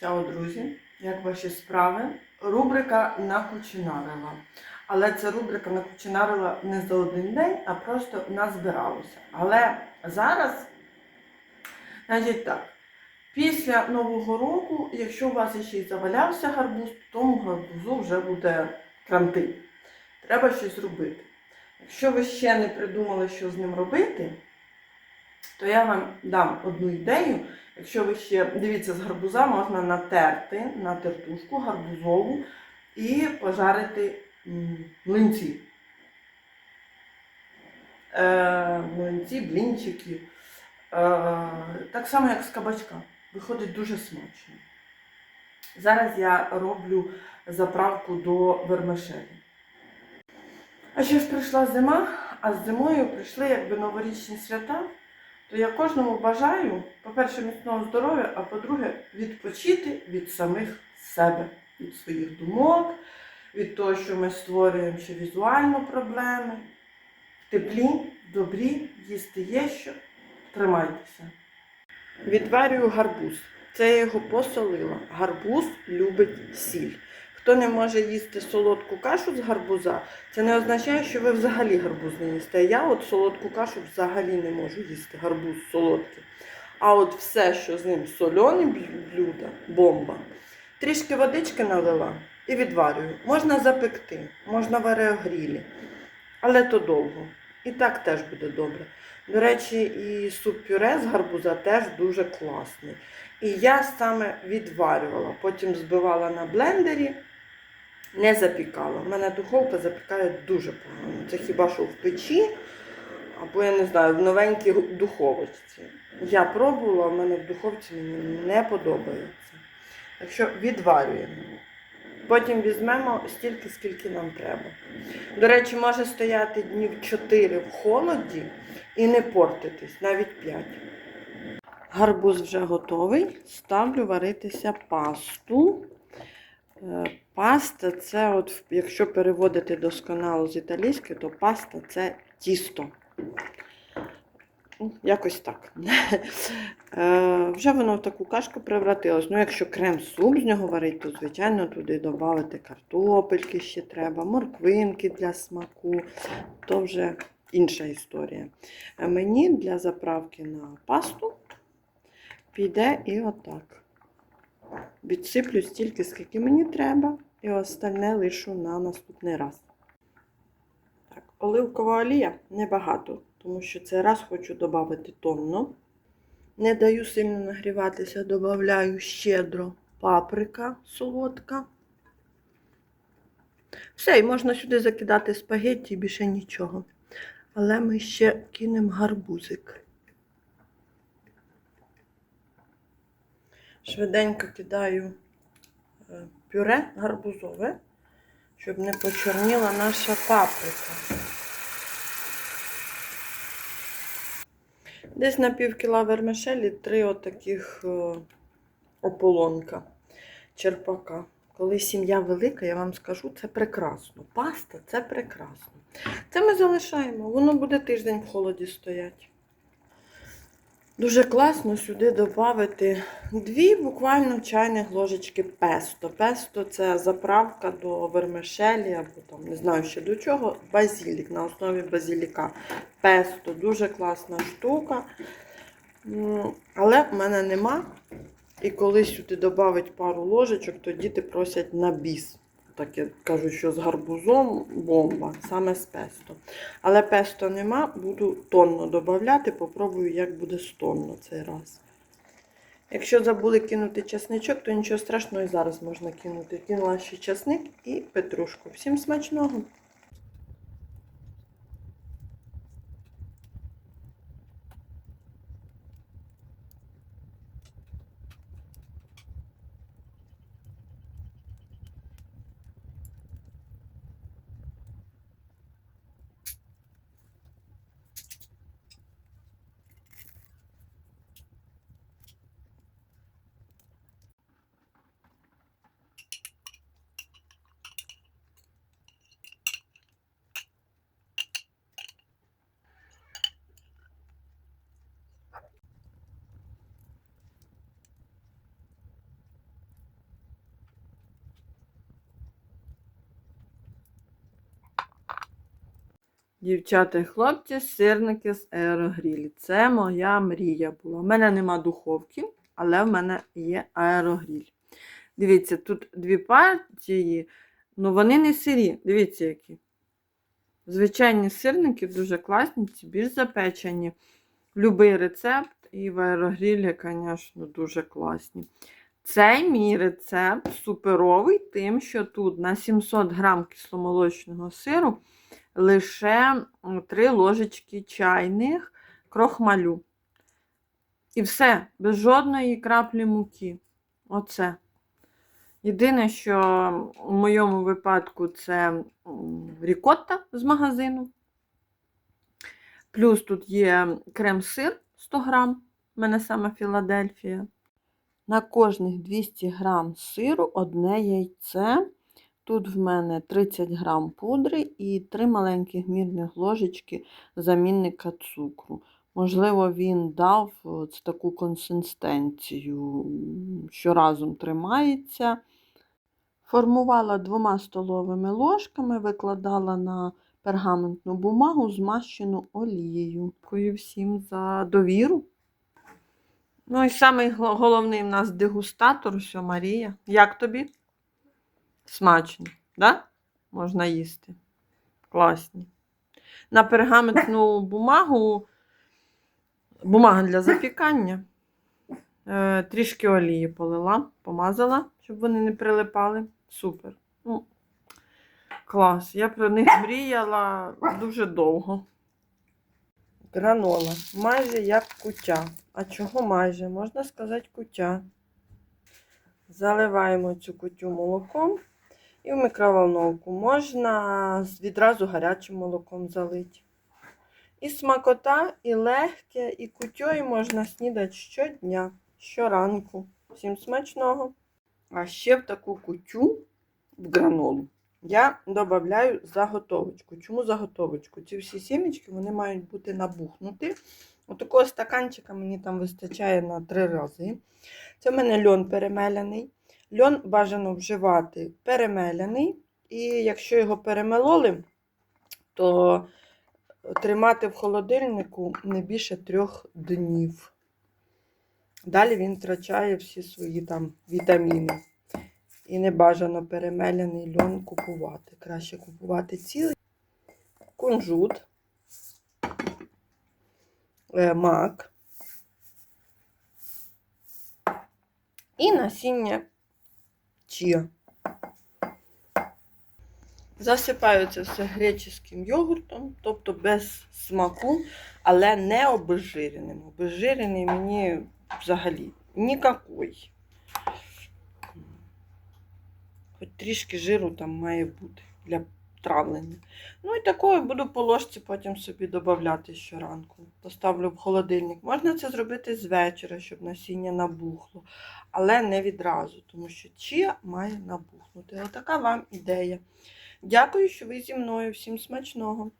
Чао, друзі! Як ваші справи? Рубрика накучинарила. Але ця рубрика накучинарила не за один день, а просто назбиралося. Але зараз, значить так, після Нового року, якщо у вас ще й завалявся гарбуз, то тому гарбузу вже буде кранти. Треба щось робити. Якщо ви ще не придумали, що з ним робити, то я вам дам одну ідею. Якщо ви ще дивіться, з гарбуза можна натерти на тертушку гарбузову і пожарити млинці. Е, млинці, блінчики. Е, так само, як з кабачка. Виходить дуже смачно. Зараз я роблю заправку до вермишелі. А ще ж прийшла зима, а з зимою прийшли якби новорічні свята то я кожному бажаю, по-перше, міцного здоров'я, а по-друге, відпочити від самих себе, від своїх думок, від того, що ми створюємо ще візуально проблеми. В теплі, добрі, їсти є що. Тримайтеся. Відварюю гарбуз. Це я його посолила. Гарбуз любить сіль. Хто не може їсти солодку кашу з гарбуза, це не означає, що ви взагалі гарбуз не їсте. Я от солодку кашу взагалі не можу їсти, гарбуз солодкий. А от все, що з ним сольоне блюдо, бомба. Трішки водички налила і відварюю. Можна запекти, можна в аерогрілі, але то довго. І так теж буде добре. До речі, і суп-пюре з гарбуза теж дуже класний. І я саме відварювала, потім збивала на блендері, не запікала. У мене духовка запікає дуже погано. Це хіба що в печі, або я не знаю, в новенькій духовочці. Я пробувала, в мене в духовці мені не подобається. Так що відварюємо. Потім візьмемо стільки, скільки нам треба. До речі, може стояти днів 4 в холоді і не портитись, навіть 5. Гарбуз вже готовий. Ставлю варитися пасту. Паста це, от, якщо переводити досконало з італійської, то паста це тісто. Ну, Якось так. Е, Вже воно в таку кашку превратилось. Ну, якщо крем-суп з нього варить, то, звичайно, туди додати картопельки ще треба, морквинки для смаку, то вже інша історія. Мені для заправки на пасту піде і отак. Відсиплю стільки, скільки мені треба, і остальне лишу на наступний раз. Так, оливкова олія небагато, тому що цей раз хочу додати тонну. Не даю сильно нагріватися, додаю щедро паприка солодка. Все, і можна сюди закидати спагетті і більше нічого. Але ми ще кинемо гарбузик. Швиденько кидаю е, пюре гарбузове, щоб не почорніла наша паприка. Десь на пів кіла вермишелі три отаких е, ополонка черпака. Коли сім'я велика, я вам скажу, це прекрасно. Паста це прекрасно. Це ми залишаємо, воно буде тиждень в холоді стояти. Дуже класно сюди додати дві буквально чайних ложечки песто. Песто це заправка до вермишелі, або там не знаю ще до чого. Базілік на основі базіліка. Песто дуже класна штука. Але в мене нема. І коли сюди додавить пару ложечок, то діти просять на біс. Так я кажу, що з гарбузом бомба, саме з песто. Але песто нема, буду тонно додати, попробую, як буде з тонно цей раз. Якщо забули кинути часничок, то нічого страшного і зараз можна кинути. Кинула ще часник і петрушку. Всім смачного! Дівчата і хлопці, сирники з аерогрілі. Це моя мрія була. У мене нема духовки, але в мене є аерогріль. Дивіться, тут дві партії, ну вони не сирі. Дивіться, які. Звичайні сирники дуже класні, ці більш запечені. Любий рецепт, і в аерогрілі, звісно, дуже класні. Цей мій рецепт суперовий, тим, що тут на 700 грам кисломолочного сиру лише 3 ложечки чайних крохмалю. І все, без жодної краплі муки. Оце. Єдине, що в моєму випадку це рікотта з магазину. Плюс тут є крем-сир 100 грам, в мене саме Філадельфія. На кожних 200 грам сиру одне яйце. Тут в мене 30 грам пудри і 3 маленьких мірних ложечки замінника цукру. Можливо, він дав таку консистенцію, що разом тримається. Формувала двома столовими ложками, викладала на пергаментну бумагу, змащену олією. Дякую всім за довіру. Ну і самий головний в нас дегустатор, що Марія. Як тобі? Смачно, да? Можна їсти. Класні. На пергаментну бумагу, бумага для запікання. Е, трішки олії полила, помазала, щоб вони не прилипали. Супер. Ну, клас. Я про них мріяла дуже довго. Гранола. Майже як кутя. А чого майже? Можна сказати кутя. Заливаємо цю кутю молоком і в мікроволновку. Можна відразу гарячим молоком залити. І смакота, і легке, і кутьою можна снідати щодня, щоранку. Всім смачного. А ще в таку кутю в гранолу я додаю заготовочку. Чому заготовочку? Ці всі сімечки вони мають бути набухнуті. Отакого стаканчика мені там вистачає на три рази. Це в мене льон перемеляний. Льон бажано вживати перемеляний. І якщо його перемелоли, то тримати в холодильнику не більше трьох днів. Далі він втрачає всі свої там вітаміни. І не бажано перемеляний льон купувати. Краще купувати цілий кунжут, е, мак і насіння чия. Засипаю це все греческим йогуртом, тобто без смаку, але не обезжиреним. Обезжирений мені взагалі нікакой. Хоч трішки жиру там має бути для травлення. Ну і такою буду по ложці потім собі додати щоранку. Поставлю в холодильник. Можна це зробити з вечора, щоб насіння набухло, але не відразу, тому що чия має набухнути. Отака вам ідея. Дякую, що ви зі мною. Всім смачного!